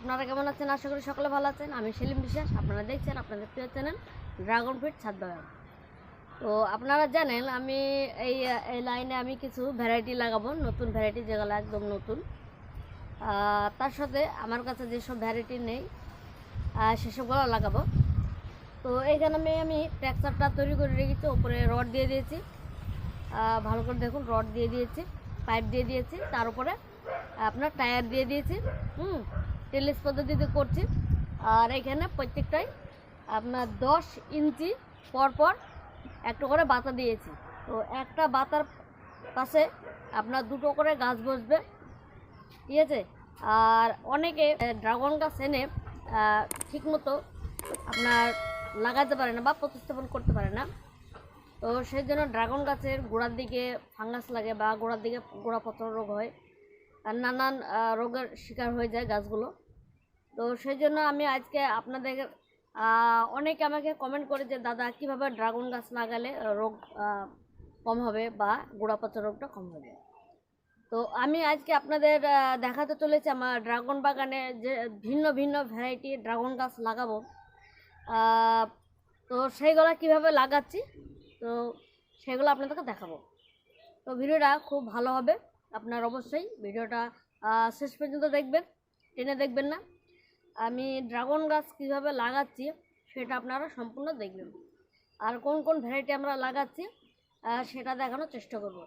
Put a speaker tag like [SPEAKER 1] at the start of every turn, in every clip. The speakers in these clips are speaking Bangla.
[SPEAKER 1] আপনারা কেমন আছেন? আশা করি সকলে ভালো আছেন। আমি সেলিম বিশ্বাস। আপনারা দেখছেন আপনাদের প্রিয় চ্যানেল ড্রাগন ফিট ছাদ বাগান। তো আপনারা জানেন, আমি এই এই লাইনে আমি কিছু ভ্যারাইটি লাগাবো। নতুন ভ্যারাইটি যেগুলো একদম নতুন। তার সাথে আমার কাছে যেসব ভ্যারাইটি নেই সেসবগুলো লাগাবো। তো এইখানে আমি আমি ট্র্যাকচারটা তৈরি করে রেখেছি। ওপরে রড দিয়ে দিয়েছি। ভালো করে দেখুন রড দিয়ে দিয়েছি পাইপ দিয়ে দিয়েছি। তার উপরে আপনার টায়ার দিয়ে দিয়েছি। হুম? টেলিস পদ্ধতিতে করছি। আর এখানে প্রত্যেকটাই আপনার দশ ইঞ্চি পর পর একটা করে বাতা দিয়েছি। তো একটা বাতার পাশে আপনার দুটো করে গাছ বসবে। ঠিক আছে? আর অনেকে ড্রাগন গাছ এনে ঠিকমতো আপনার লাগাতে পারে না বা প্রতিস্থাপন করতে পারে না। তো সেই জন্য ড্রাগন গাছের গোড়ার দিকে ফাঙ্গাস লাগে বা গোড়ার দিকে গোড়া পত্র রোগ হয়। নানান রোগের শিকার হয়ে যায় গাছগুলো। তো সেই জন্য আমি আজকে আপনাদের অনেকে আমাকে কমেন্ট করে যে, দাদা, কীভাবে ড্রাগন গাছ লাগালে রোগ কম হবে বা গোড়া পচা রোগটা কম হবে? তো আমি আজকে আপনাদের দেখাতে চলেছি আমার ড্রাগন বাগানে যে ভিন্ন ভিন্ন ভ্যারাইটি ড্রাগন গাছ লাগাবো। তো সেইগুলো কীভাবে লাগাচ্ছি? তো সেগুলো আপনাদেরকে দেখাবো। তো ভিডিওটা খুব ভালো হবে। আপনার অবশ্যই ভিডিওটা শেষ পর্যন্ত দেখবেন টেনে দেখবেন না। আমি ড্রাগন গাছ কীভাবে লাগাচ্ছি সেটা আপনারা সম্পূর্ণ দেখবেন। আর কোন কোন ভ্যারাইটি আমরা লাগাচ্ছি সেটা দেখানোর চেষ্টা করব।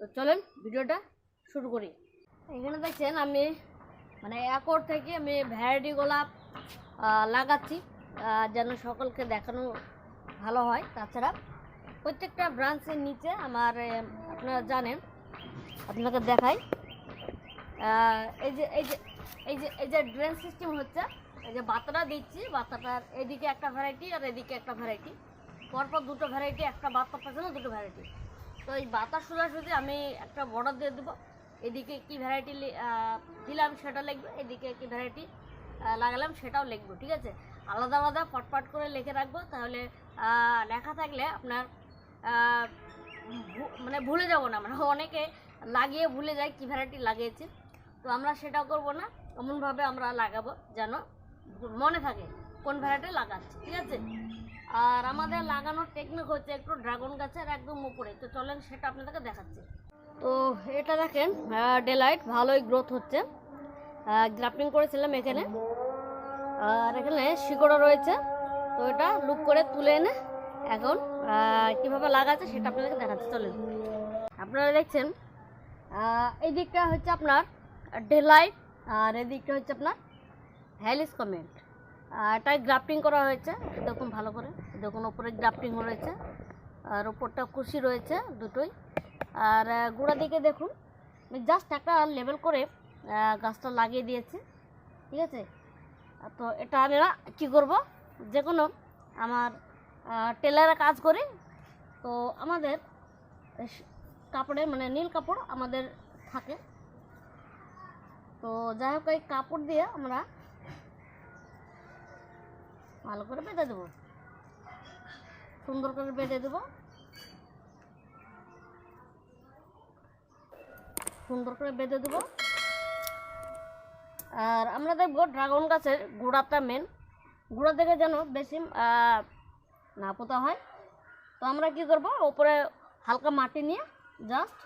[SPEAKER 1] তো চলেন ভিডিওটা শুরু করি। এখানে দেখছেন আমি মানে একর থেকে আমি ভ্যারাইটিগুলা আহ, লাগাচ্ছি যেন সকলকে দেখানো ভালো হয়। তাছাড়া প্রত্যেকটা ব্রাঞ্চের নিচে আমার আপনারা জানেন আপনাকে দেখাই। এই যে এই যে এই যে এই যে ড্রেন সিস্টেম হচ্ছে, এই যে বাতাটা দিচ্ছি, বাতাটার এদিকে একটা ভ্যারাইটি আর এদিকে একটা ভ্যারাইটি পরপর দুটো ভ্যারাইটি একটা বাতার পেছনে দুটো ভ্যারাইটি তো এই বাতার সোজাসুজি আমি একটা বর্ডার দিয়ে দেবো। এদিকে কি ভ্যারাইটি দিলাম সেটা লিখব, এদিকে কি ভ্যারাইটি লাগালাম সেটাও লিখব, ঠিক আছে? আলাদা আলাদা পটপট করে লিখে রাখব, তাহলে লেখা থাকলে আপনার মানে ভুলে যাব না মানে অনেকে লাগিয়ে ভুলে যায় কী ভ্যারাইটি লাগিয়েছে। তো আমরা সেটা করব না, এমনভাবে আমরা লাগাবো যেন মনে থাকে কোন ভ্যারাইটি লাগাচ্ছে, ঠিক আছে? আর আমাদের লাগানোর টেকনিক হচ্ছে একটু ড্রাগন গাছের একদম উপরে, তো চলেন সেটা আপনাদেরকে দেখাচ্ছি। তো এটা দেখেন ডেলাইট ভালোই গ্রোথ হচ্ছে। গ্রাফটিং করেছিলাম এখানে। আর এখানে শিকড়ও রয়েছে, তো এটা লুক করে তুলে এনে এখন কীভাবে লাগাচ্ছে সেটা আপনাদেরকে দেখাচ্ছি, চলেন। আপনারা দেখছেন এই দিকটা হচ্ছে আপনার ডেলাইট আর এই দিকটা হচ্ছে আপনার হ্যালিস কমেন্ট এটাই গ্রাফটিং করা হয়েছে, দেখুন ভালো করে। দেখুন ওপরে গ্রাফটিং রয়েছে, আর ওপরটা কুশি রয়েছে দুটোই। আর গোড়া দিকে দেখুন জাস্ট একটা লেভেল করে গাছটা লাগিয়ে দিয়েছি, ঠিক আছে? তো এটা আমরা কী করব? যে কোনো আমার টেলারে কাজ করি, তো আমাদের কাপড়ে মানে নীল কাপড় আমাদের থাকে। তো যাই হোক, এই কাপড় দিয়ে আমরা ভালো করে বেঁধে দেবো। সুন্দর করে বেঁধে দেবো। সুন্দর করে বেঁধে দেবো। আর আমরা দেখব ড্রাগন গাছের গোড়াটা মেন গোড়া থেকে যেন বেশি না পোতা হয়। তো আমরা কি করব, ওপরে হালকা মাটি নিয়ে জাস্ট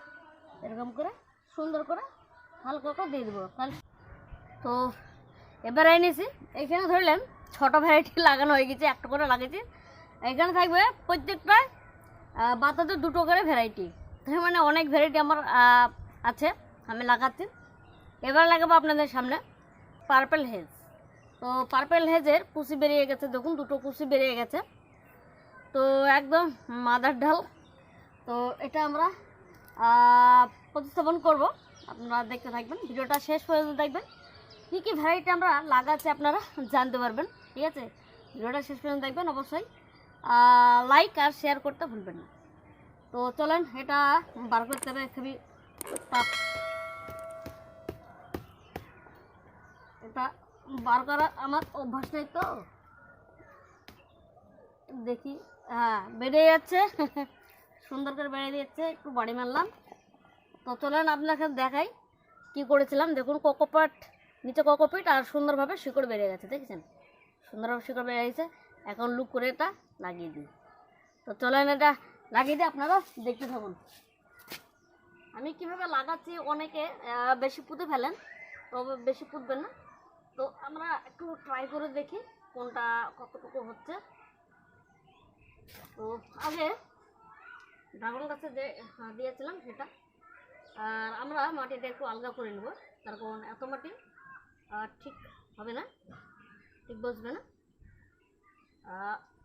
[SPEAKER 1] এরকম করে, সুন্দর করে হালকা করে দিয়ে দেবো। তো এবার এনেছি এখানে ধরলেন ছটা ভ্যারাইটি লাগানো হয়ে গেছে, একটা করে লাগিয়েছি। এখানে থাকবে প্রত্যেকটা বাতাতে দুটো করে ভ্যারাইটি তার মানে অনেক ভ্যারাইটি আমার আছে, আমি লাগাচ্ছি। এবার লাগাবো আপনাদের সামনে পার্পেল হেজ তো পার্পেল হেজের কুচি বেরিয়ে গেছে, দেখুন, দুটো কুচি বেরিয়ে গেছে। তো একদম মাদার ঢাল তো এটা আমরা প্রতিস্থাপন করব। আপনারা দেখতে থাকবেন। ভিডিওটা শেষ পর্যন্ত দেখবেন। কী কী ভ্যারাইটি আমরা লাগাচ্ছি আপনারা জানতে পারবেন। ঠিক আছে? ভিডিওটা শেষ পর্যন্ত দেখবেন অবশ্যই। লাইক আর শেয়ার করতে ভুলবেন না। তো চলেন, এটা বার করতে হবে। খুবই টাফ এটা বার করার আমার অভ্যাস নেই তো। দেখি হ্যাঁ বেড়ে যাচ্ছে। সুন্দর করে বেড়ে দিচ্ছে একটু বাড়ি মারলাম। তো চলেন আপনাকে দেখাই কি করেছিলাম। দেখুন কোকোপাট, নিচে কোকোপিট আর সুন্দরভাবে শিকড় বেরিয়ে গেছে, দেখেছেন? সুন্দরভাবে শিকড় বেড়ে গেছে। এখন লুক করে এটা লাগিয়ে দিই। তো চলেন এটা লাগিয়ে দিই আপনারা দেখতে থাকুন। আমি কীভাবে লাগাচ্ছি, অনেকে বেশি পুঁতে ফেলেন, তবে বেশি পুঁতবেন না। তো আমরা একটু ট্রাই করে দেখি কোনটা কতটুকু হচ্ছে। তো আগে ড্রাগন গাছে যে আহ, দিয়েছিলাম সেটা। আর আমরা মাটিটা একটু আলগা করে নেব। তার কারণ এত মাটি ঠিক হবে না ঠিক বসবে না।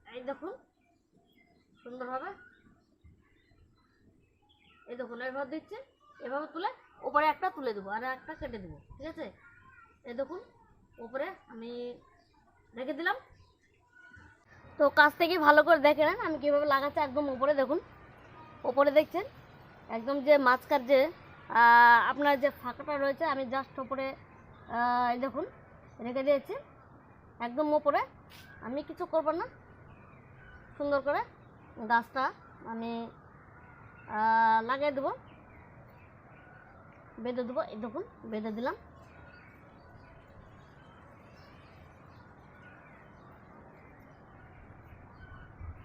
[SPEAKER 1] এই দেখুন সুন্দরভাবে এই দেখুন এভাবে দিচ্ছে এভাবে তুলে ওপরে একটা তুলে দেবো আর একটা কেটে দেবো ঠিক আছে? এই দেখুন উপরে আমি রেখে দিলাম। তো কাছ থেকে ভালো করে দেখে নেন আমি কীভাবে লাগাচ্ছি একদম উপরে দেখুন। উপরে দেখছেন? একদম যে মাঝখার যে আপনার যে ফাঁকাটা রয়েছে, আমি জাস্ট ওপরে দেখুন, রেখে দিয়েছি। একদম ওপরে। আমি কিছু করব না। সুন্দর করে গাছটা আমি লাগিয়ে দেবো। বেঁধে দেবো। এই দেখুন, বেঁধে দিলাম।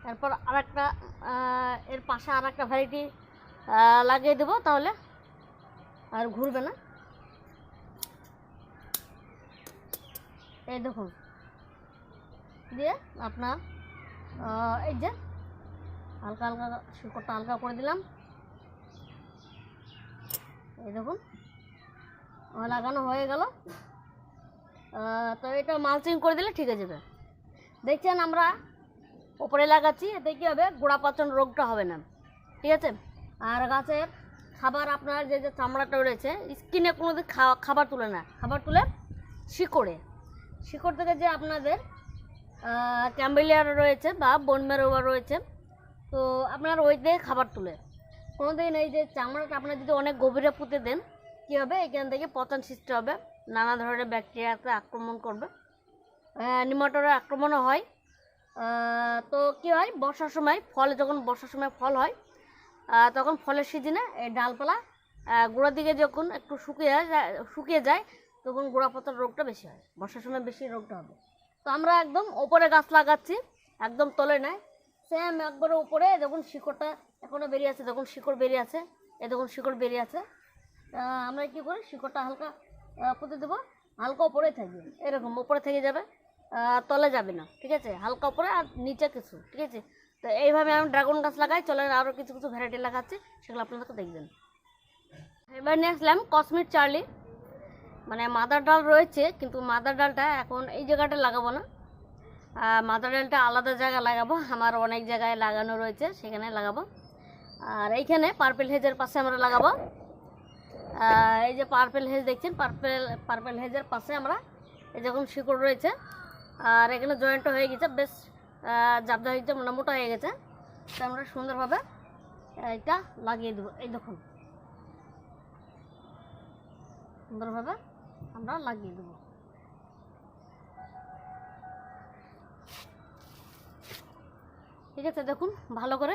[SPEAKER 1] তারপর আর একটা এর পাশে আর একটা ভ্যারাইটি লাগিয়ে দেবো তাহলে। আর ঘুরবে না। এই দেখুন। দিয়ে আপনার এই যে হালকা হালকা শিকড়টা হালকা করে দিলাম। এই দেখুন লাগানো হয়ে গেল। তো এটা মালচিং করে দিলে ঠিক আছে দেখছেন আমরা ওপরে লাগাচ্ছি, এতে কী হবে? গোড়া পচন রোগটা হবে না। ঠিক আছে? আর গাছের খাবার আপনার যে যে চামড়াটা রয়েছে, স্কিনে কোনো দিন খাবার তুলে না। খাবার তুলে শিকড়ে। শিকড় থেকে যে আপনাদের ক্যাম্বেলিয়ার রয়েছে বা বনমেরোবা রয়েছে, তো আপনার ওই দিয়ে খাবার তুলে। কোনো দিন এই যে চামড়াটা আপনার যদি অনেক গভীরে পুঁতে দেন, কী হবে? এখান থেকে পচন সৃষ্টি হবে। নানা ধরনের ব্যাকটেরিয়াতে আক্রমণ করবে। নিমাটোরের আক্রমণও হয়। তো কী হয়? বর্ষার সময়, ফল যখন বর্ষার সময় ফল হয় তখন ফলের সিজনে এই ডালপালা গোড়ার দিকে যখন একটু শুকিয়ে যায় শুকিয়ে যায়, তখন গোড়া পাতার রোগটা বেশি হয়। বর্ষার সময় বেশি রোগটা হবে। তো আমরা একদম ওপরে গাছ লাগাচ্ছি, একদম তলে নেয় সেম একবারে উপরে যখন শিকড়টা এখনও বেরিয়ে আছে যখন শিকড় বেরিয়ে আছে এ দেখুন শিকড় বেরিয়ে আছে। আমরা কী করি? শিকড়টা হালকা পুঁতে দেবো, হালকা ওপরে থাকবে, এরকম ওপরে থেকে যাবে। তলে যাবে না, ঠিক আছে? হালকা উপরে আর নিচে কিছু, ঠিক আছে? তো এইভাবে আমি ড্রাগন গাছ লাগাই চলে আরও কিছু কিছু ভ্যারাইটি লাগাচ্ছি, সেগুলো আপনাদেরকে দেখবেন। এবার নিয়ে আসলাম কসমিক চার্লি। মানে মাদার ডাল রয়েছে, কিন্তু মাদার ডালটা এখন এই জায়গাটা লাগাবো না। মাদার ডালটা আলাদা জায়গায় লাগাবো, আমার অনেক জায়গায় লাগানো রয়েছে, সেখানে লাগাবো। আর এইখানে পার্পেল হেজের পাশে আমরা লাগাবো। এই যে পার্পেল হেজ দেখছেন? পার্পেল পার্পেল হেজের পাশে আমরা এই যখন শিকড় রয়েছে আর এখানে জয়েন্টও হয়ে গেছে, বেশ জাবজা হয়ে গেছে মোটা হয়ে গেছে। তো আমরা সুন্দরভাবে এটা লাগিয়ে দেবো। এই দেখুন, সুন্দরভাবে আমরা লাগিয়ে দেবো। ঠিক আছে, দেখুন, ভালো করে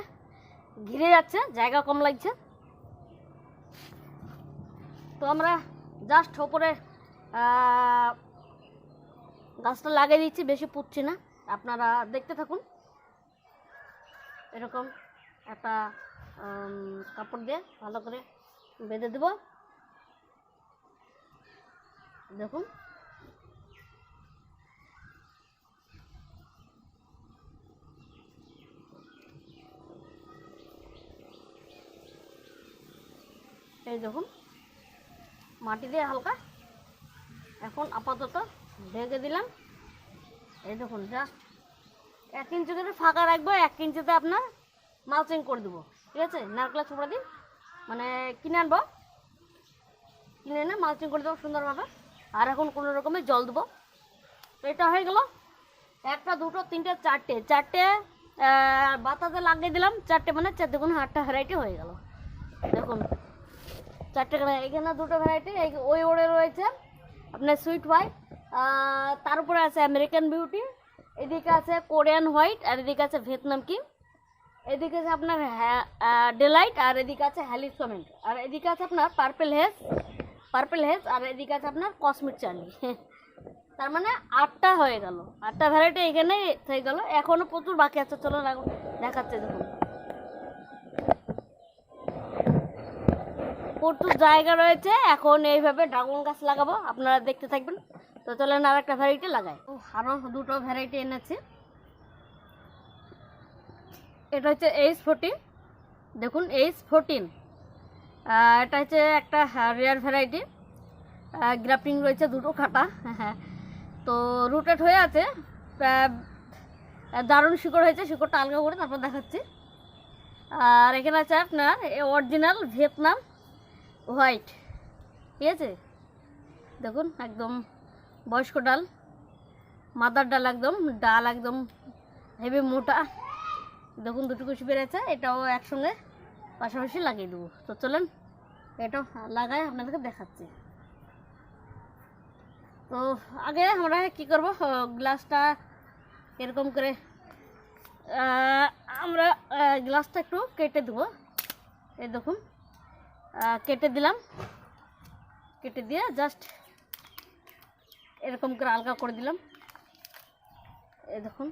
[SPEAKER 1] ঘিরে যাচ্ছে, জায়গা কম লাগছে। তো আমরা জাস্ট ওপরে গাছটা লাগিয়ে দিচ্ছি, বেশি পুঁতছি না। আপনারা দেখতে থাকুন। এরকম একটা কাপড় দিয়ে ভালো করে বেঁধে দেব। দেখুন। এই দেখুন, মাটি দিয়ে হালকা। এখন আপাতত ঢেকে দিলাম। এই দেখুন জাস্ট এক ইঞ্চি করে ফাঁকা রাখব, এক ইঞ্চিতে আপনার মালচিং করে দেবো। ঠিক আছে? নারকেলের ছোপড়া দিন মানে কিনে আনব। কিনে এনে মালচিং করে দেবো সুন্দরভাবে। আর এখন কোনো রকমের জল দেবো। তো এটা হয়ে গেল একটা, দুটো, তিনটে, চারটে। চারটে বাতাসে লাগিয়ে দিলাম। চারটে মানে চার দেখুন, আটটা ভ্যারাইটি হয়ে গেল। দেখুন, চারটে এখানে দুটো ভ্যারাইটি ওই ওড়ে রয়েছে। আপনার সুইট হোয়াইট তার উপরে আছে আমেরিকান বিউটি এদিকে আছে কোরিয়ান হোয়াইট আর এদিকে আছে ভিয়েতনাম কিং এদিকে আছে আপনার ডেলাইট আর এদিকে আছে হ্যালিস কমেন্ট আর এদিকে আছে আপনার পার্পেল হেস পার্পেল হেজ আর এদিকে আছে আপনার কসমিক চার্লি তার মানে আটটা হয়ে গেল, আটটা ভ্যারাইটি এখানে হয়ে গেল এখনও প্রচুর বাকি আছে চলো দেখাচ্ছে দেখুন। প্রচুর জায়গা রয়েছে, এখন এইভাবে ড্রাগন গাছ লাগাবো, আপনারা দেখতে থাকবেন। তো চলেন আর একটা ভ্যারাইটি লাগাই। ও, আরও দুটো ভ্যারাইটি এনেছি। এটা হচ্ছে এইচ ফোরটিন দেখুন এইচ ফোরটিন এটা হচ্ছে একটা রেয়ার ভ্যারাইটি গ্রাফটিং রয়েছে দুটো খাটা তো রুটেড হয়ে আছে। দারুণ শিকড় হয়েছে। শিকড়টা আলগা করে তারপর দেখাচ্ছি। আর এখানে আছে আপনার অরিজিনাল ভিয়েতনাম হোয়াইট ঠিক আছে? দেখুন একদম বয়স্ক ডাল, মাদার ডাল একদম ডাল একদম হেভি মোটা। দেখুন দুটো কুচি বেড়েছে, এটাও একসঙ্গে পাশাপাশি লাগিয়ে দেবো। তো চলেন এটাও লাগায় আপনাদেরকে দেখাচ্ছি। তো আগে আমরা কি করব? গ্লাসটা এরকম করে আমরা গ্লাসটা একটু কেটে দেবো। এই দেখুন কেটে দিলাম। কেটে দিয়ে জাস্ট এরকম করে আলগা করে দিলাম। এই দেখুন।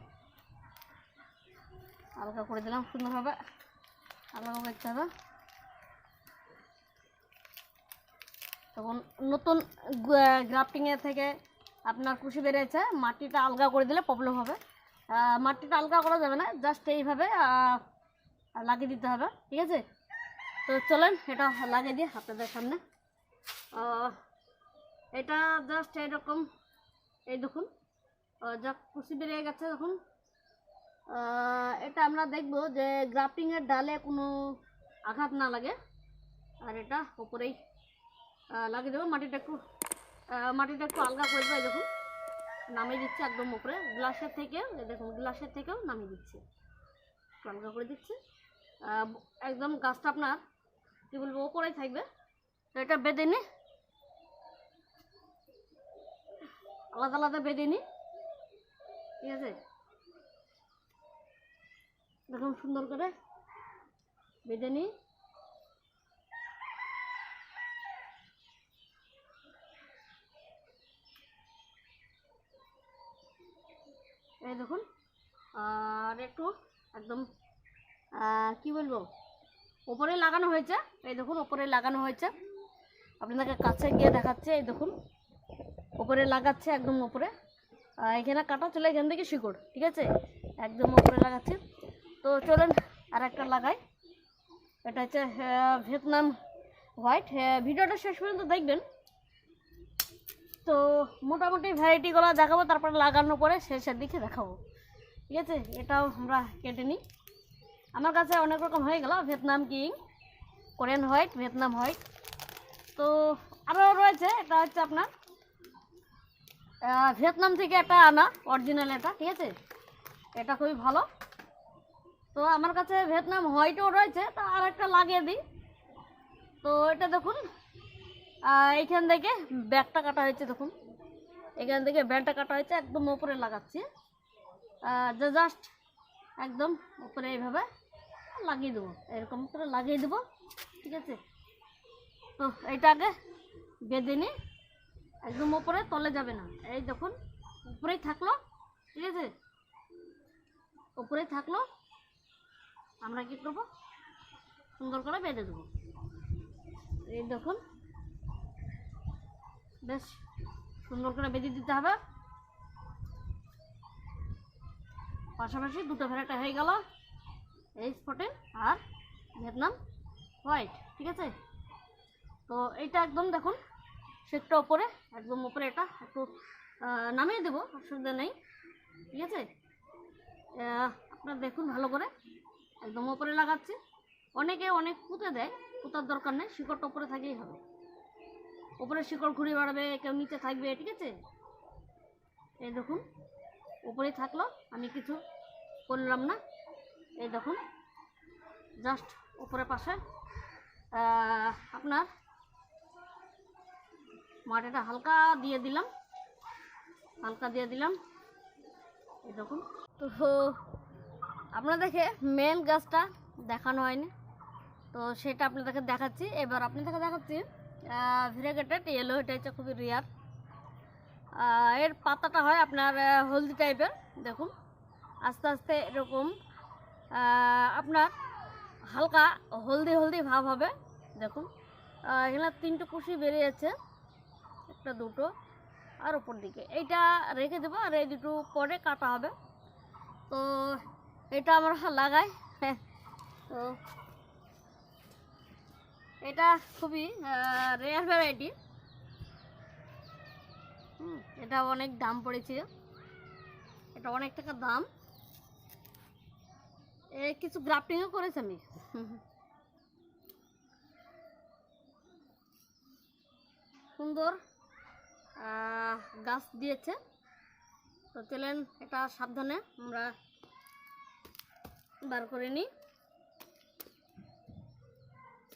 [SPEAKER 1] আলগা করে দিলাম সুন্দরভাবে। আলগা করতে হবে। তখন নতুন গ্রাফটিংয়ের থেকে আপনার কুশি বেরিয়েছে, মাটিটা আলগা করে দিলে প্রবলেম হবে। মাটিটা আলগা করা যাবে না জাস্ট এইভাবে লাগিয়ে দিতে হবে, ঠিক আছে? তো চলেন, এটা লাগিয়ে দিই আপনাদের সামনে। এটা জাস্ট এরকম এই দেখুন যা কুশি বেরিয়ে গেছে দেখুন। এটা আমরা দেখব যে গ্রাফটিংয়ের ডালে কোনো আঘাত না লাগে। আর এটা উপরেই লাগিয়ে দেবো। মাটিটা একটু মাটিটা একটু আলগা করে দেবো দেখুন। নামিয়ে দিচ্ছে একদম উপরে গ্লাসের থেকে দেখুন, গ্লাসের থেকেও নামিয়ে দিচ্ছে। আলগা করে দিচ্ছে। একদম গাছটা আপনার, কী বলব, ওপরেই থাকবে। এটা বেঁধে নি। আলাদা আলাদা বেঁধে নি। ঠিক আছে? দেখুন সুন্দর করে বেঁধে নিই এই দেখুন, আর একটু একদম কি বলব? ওপরে লাগানো হয়েছে। এই দেখুন, ওপরে লাগানো হয়েছে। আপনাদেরকে কাছে গিয়ে দেখাচ্ছে, এই দেখুন। ওপরে লাগাচ্ছে, একদম ওপরে। এখানে কাটা চলে এখান থেকে শিকড়, ঠিক আছে? একদম ওপরে লাগাচ্ছে। তো চলেন আর একটা লাগাই। এটা হচ্ছে ভিয়েতনাম হোয়াইট। ভিডিওটা শেষ পর্যন্ত দেখবেন। তো মোটামুটি ভ্যারাইটিগুলো দেখাবো, তারপরে লাগানোর পরে শেষের দিকে দেখাবো। ঠিক আছে? এটাও আমরা কেটে নিই। আমার কাছে অনেক রকম হয়ে গেল, Vietnam king, Korean white, Vietnam white. তো আরও রয়েছে, এটা হচ্ছে আপনার ভিয়েতনাম থেকে একটা আনা অরিজিনাল এটা, ঠিক আছে? এটা খুবই ভালো। তো আমার কাছে ভিয়েতনাম হোয়াইটও রয়েছে, তা আর একটা লাগিয়ে দিই। তো এটা দেখুন এইখান থেকে ব্যাগটা কাটা হয়েছে, দেখুন। এখান থেকে ব্যাগটা কাটা হয়েছে, একদম উপরে লাগাচ্ছি। জাস্ট একদম উপরে এইভাবে লাগিয়ে দেবো, এরকম করে লাগিয়ে দেবো, ঠিক আছে? তো, এইটা আগে বেঁধে নিই। একদম উপরে তলে যাবে না। এই দেখুন, উপরেই থাকল, ঠিক আছে? উপরেই থাকল। আমরা কি করব? সুন্দর করে বেঁধে দেবো। এই দেখুন, বেশ সুন্দর করে বেঁধে দিতে হবে। পাশাপাশি দুটো ভ্যারাইটি হয়ে গেল, এই স্পটে আর ভিয়েতনাম হোয়াইট ঠিক আছে? তো এইটা একদম দেখুন শেকটা ওপরে, একদম ওপরে এটা, একটু নামিয়ে দেবো, অসুবিধা নেই। ঠিক আছে? আপনারা দেখুন ভালো করে। একদম ওপরে লাগাচ্ছি। অনেকে অনেক পুঁতে দেয়, পুঁতার দরকার নেই, শিকড়টা ওপরে থাকেই হবে। ওপরে শিকড় ঘুরে বেড়াবে, কেউ নিচে থাকবে, ঠিক আছে? এই দেখুন উপরে থাকল, আমি কিছু করলাম না। এই দেখুন, জাস্ট উপরে পাশে। আপনার মাটিটা হালকা দিয়ে দিলাম। হালকা দিয়ে দিলাম। এরকম তো আপনাদেরকে মেন গাছটা দেখানো হয়নি। তো সেটা আপনাদেরকে দেখাচ্ছি। এবার আপনাদেরকে দেখাচ্ছি ভেরিগেটেড ইয়েলো এটা হচ্ছে খুবই রিয়ার এর পাতাটা হয় আপনার হলদি টাইপের দেখুন, আস্তে আস্তে এরকম আপনার হালকা হলদি হলদি ভাব হবে। দেখুন এখানে তিনটে কুশি বেরিয়েছে। একটা দুটো আর উপর দিকে। এইটা রেখে দেবো আর এই দুটো পরে কাটা হবে। তো এটা আমরা লাগাই। হ্যাঁ তো এটা খুবই রেয়ার ভ্যারাইটি এটা অনেক দাম পড়েছে এটা অনেক টাকা দাম। এ, কিছু গ্রাফটিংও করেছি আমি। সুন্দর। গাছ দিয়েছে। তো চলেন, এটা সাবধানে আমরা বার করে নিই।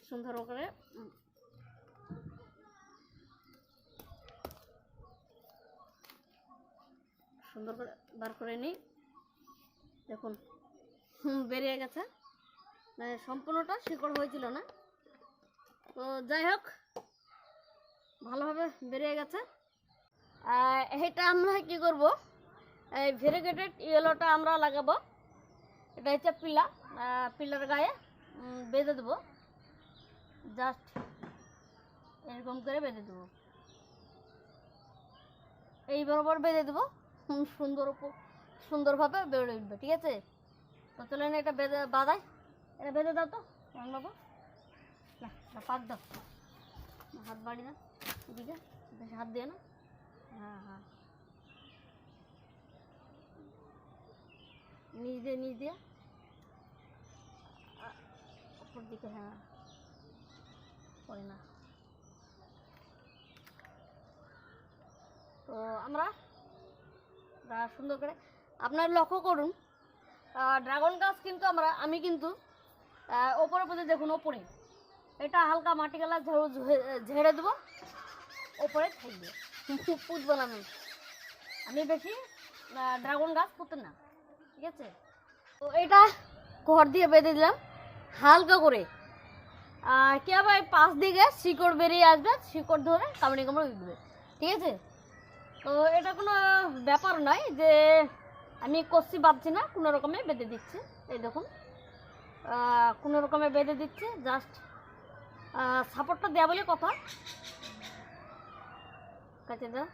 [SPEAKER 1] সুন্দর করে। সুন্দর করে বার করে নিই। দেখুন বেরিয়ে গেছে। মানে সম্পূর্ণটা শিকড় হয়েছিল না। তো যাই হোক, ভালোভাবে বেরিয়ে গেছে। এটা আমরা কি করব? এই ভেরিগেটেড ইয়েলোটা আমরা লাগাবো। এটা হচ্ছে পিলা। পিলার গায়ে বেঁধে দেবো। জাস্ট এরকম করে বেঁধে দেবো। এই বরাবর বেঁধে দেবো। সুন্দর সুন্দরভাবে বেড়ে উঠবে ঠিক আছে? তো চলেন এটা বেঁধে বাঁধাই। এটা বেঁধে দাও তো বাবু। না না, পাক দাও। হাত বাড়ি না এদিকে। হাত দিয়ে না নিচ দিয়ে নিচ দিয়ে দিকে হ্যাঁ। না। তো আমরা সুন্দর করে আপনার লক্ষ্য করুন ড্রাগন গাছ কিন্তু আমরা, আমি কিন্তু ওপরে পথে দেখুন ওপরে এটা হালকা মাটি ঝেড়ে ঝেড়ে দেবো। ওপরে থাকবে। পুঁতবো না আমি বেশি ড্রাগন গাছ পুঁতে না, ঠিক আছে? তো এটা ঘর দিয়ে বেঁধে দিলাম, হালকা করে। আর কি এই পাশ দিকে শিকড় বেরিয়ে আসবে, শিকড় ধরে কামড়ে কামড়ে উঠবে, ঠিক আছে? তো এটা কোনো ব্যাপার নয় যে আমি কষি বাঁধছি না, কোনো রকমে বেঁধে দিচ্ছি। এই দেখুন কোনো রকমে বেঁধে দিচ্ছি জাস্ট সাপোর্টটা দেওয়া বলে কথা। কাছে দাও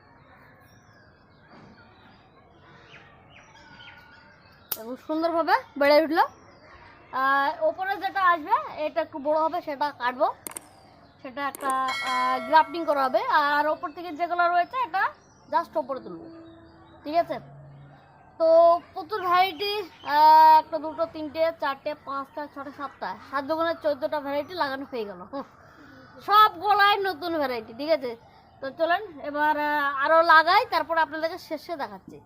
[SPEAKER 1] এবং সুন্দরভাবে বেড়ে উঠল। আর ওপরে যেটা আসবে, এটা একটু বড় হবে, সেটা কাটবো। সেটা একটা গ্রাফটিং করা হবে। আর ওপর থেকে যেগুলো রয়েছে, এটা জাস্ট ওপরে তুলবো। ঠিক আছে? তো প্রচুর ভ্যারাইটি একটা, দুটো, তিনটে, চারটে, পাঁচটা, ছটা, সাতটা, সাত দোকানের চোদ্দোটা ভ্যারাইটি লাগানো হয়ে গেল। সব গোলায় নতুন ভ্যারাইটি ঠিক আছে? তো চলেন এবার আরও আরও লাগাই তারপর আপনাদেরকে শেষে দেখাচ্ছি।